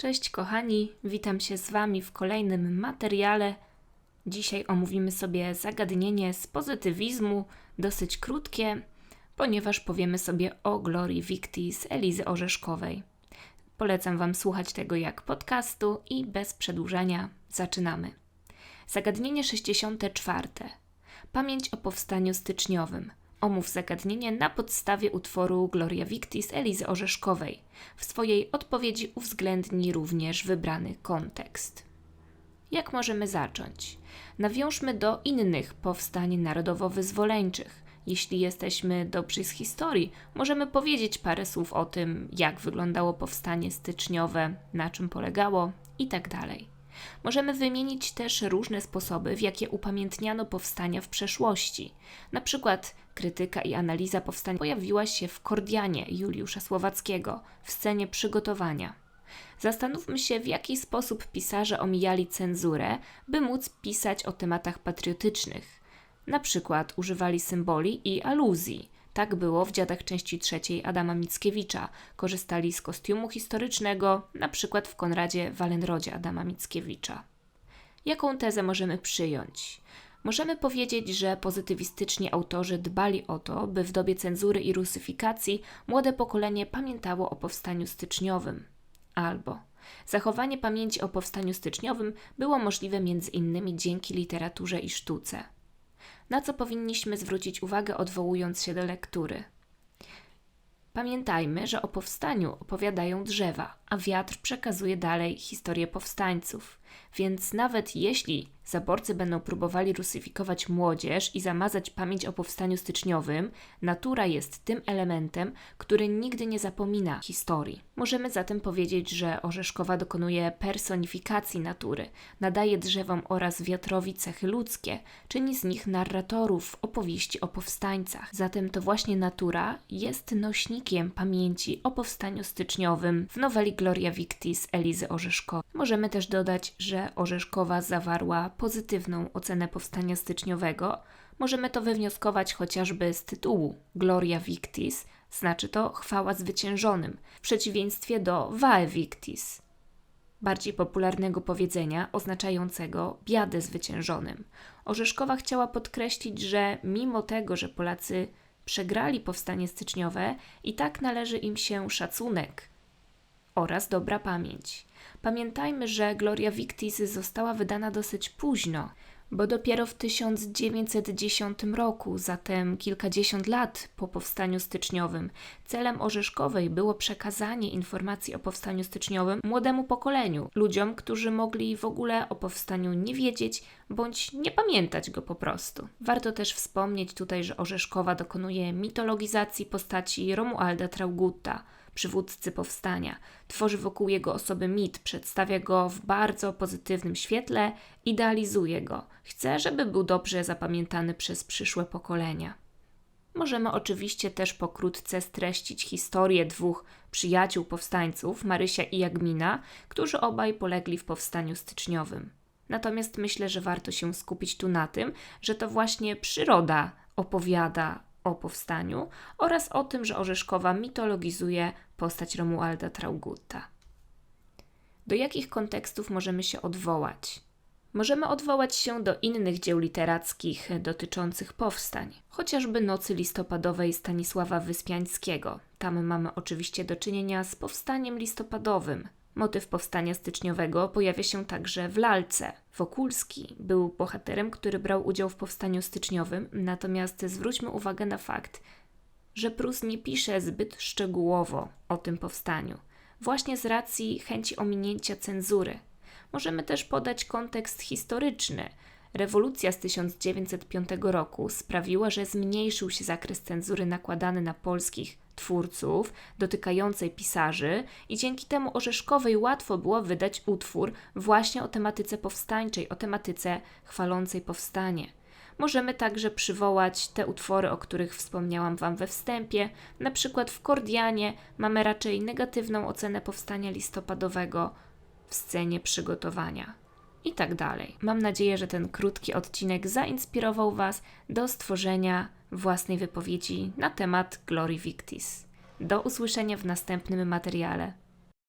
Cześć kochani, witam się z Wami w kolejnym materiale. Dzisiaj omówimy sobie zagadnienie z pozytywizmu, dosyć krótkie, ponieważ powiemy sobie o Glorii Victi z Elizy Orzeszkowej. Polecam Wam słuchać tego jak podcastu i bez przedłużania zaczynamy. Zagadnienie 64. Pamięć o powstaniu styczniowym. Omów zagadnienie na podstawie utworu Gloria Victis Elizy Orzeszkowej. W swojej odpowiedzi uwzględnij również wybrany kontekst. Jak możemy zacząć? Nawiążmy do innych powstań narodowo-wyzwoleńczych. Jeśli jesteśmy dobrzy z historii, możemy powiedzieć parę słów o tym, jak wyglądało powstanie styczniowe, na czym polegało itd. Możemy wymienić też różne sposoby, w jakie upamiętniano powstania w przeszłości. Na przykład krytyka i analiza powstania pojawiła się w Kordianie Juliusza Słowackiego w scenie przygotowania. Zastanówmy się, w jaki sposób pisarze omijali cenzurę, by móc pisać o tematach patriotycznych. Na przykład używali symboli i aluzji. Tak było w Dziadach części trzeciej Adama Mickiewicza. Korzystali z kostiumu historycznego, na przykład w Konradzie Walenrodzie Adama Mickiewicza. Jaką tezę możemy przyjąć? Możemy powiedzieć, że pozytywistyczni autorzy dbali o to, by w dobie cenzury i rusyfikacji młode pokolenie pamiętało o powstaniu styczniowym. Albo zachowanie pamięci o powstaniu styczniowym było możliwe m.in. dzięki literaturze i sztuce. Na co powinniśmy zwrócić uwagę, odwołując się do lektury? Pamiętajmy, że o powstaniu opowiadają drzewa, a wiatr przekazuje dalej historię powstańców. Więc nawet jeśli zaborcy będą próbowali rusyfikować młodzież i zamazać pamięć o powstaniu styczniowym, natura jest tym elementem, który nigdy nie zapomina historii. Możemy zatem powiedzieć, że Orzeszkowa dokonuje personifikacji natury, nadaje drzewom oraz wiatrowi cechy ludzkie, czyni z nich narratorów opowieści o powstańcach. Zatem to właśnie natura jest nośnikiem pamięci o powstaniu styczniowym w noweli Gloria Victis Elizy Orzeszkowej. Możemy też dodać, że Orzeszkowa zawarła pozytywną ocenę powstania styczniowego. Możemy to wywnioskować chociażby z tytułu Gloria Victis, znaczy to chwała zwyciężonym, w przeciwieństwie do Vae Victis, bardziej popularnego powiedzenia oznaczającego biadę zwyciężonym. Orzeszkowa chciała podkreślić, że mimo tego, że Polacy przegrali powstanie styczniowe, i tak należy im się szacunek oraz dobra pamięć. Pamiętajmy, że Gloria Victis została wydana dosyć późno, bo dopiero w 1910 roku, zatem kilkadziesiąt lat po powstaniu styczniowym, celem Orzeszkowej było przekazanie informacji o powstaniu styczniowym młodemu pokoleniu, ludziom, którzy mogli w ogóle o powstaniu nie wiedzieć bądź nie pamiętać go po prostu. Warto też wspomnieć tutaj, że Orzeszkowa dokonuje mitologizacji postaci Romualda Traugutta, przywódcy powstania. Tworzy wokół jego osoby mit, przedstawia go w bardzo pozytywnym świetle, idealizuje go. Chce, żeby był dobrze zapamiętany przez przyszłe pokolenia. Możemy oczywiście też pokrótce streścić historię dwóch przyjaciół powstańców, Marysia i Jagmina, którzy obaj polegli w powstaniu styczniowym. Natomiast myślę, że warto się skupić tu na tym, że to właśnie przyroda opowiada o powstaniu oraz o tym, że Orzeszkowa mitologizuje postać Romualda Traugutta. Do jakich kontekstów możemy się odwołać? Możemy odwołać się do innych dzieł literackich dotyczących powstań, chociażby Nocy listopadowej Stanisława Wyspiańskiego. Tam mamy oczywiście do czynienia z powstaniem listopadowym, Motyw powstania styczniowego pojawia się także w lalce. Wokulski był bohaterem, który brał udział w powstaniu styczniowym, natomiast zwróćmy uwagę na fakt, że Prus nie pisze zbyt szczegółowo o tym powstaniu, właśnie z racji chęci ominięcia cenzury. Możemy też podać kontekst historyczny. Rewolucja z 1905 roku sprawiła, że zmniejszył się zakres cenzury nakładany na polskich twórców dotykającej pisarzy i dzięki temu Orzeszkowej łatwo było wydać utwór właśnie o tematyce powstańczej, o tematyce chwalącej powstanie. Możemy także przywołać te utwory, o których wspomniałam Wam we wstępie. Na przykład w Kordianie mamy raczej negatywną ocenę powstania listopadowego w scenie przygotowania i tak dalej. Mam nadzieję, że ten krótki odcinek zainspirował Was do stworzenia własnej wypowiedzi na temat Glory Victis. Do usłyszenia w następnym materiale.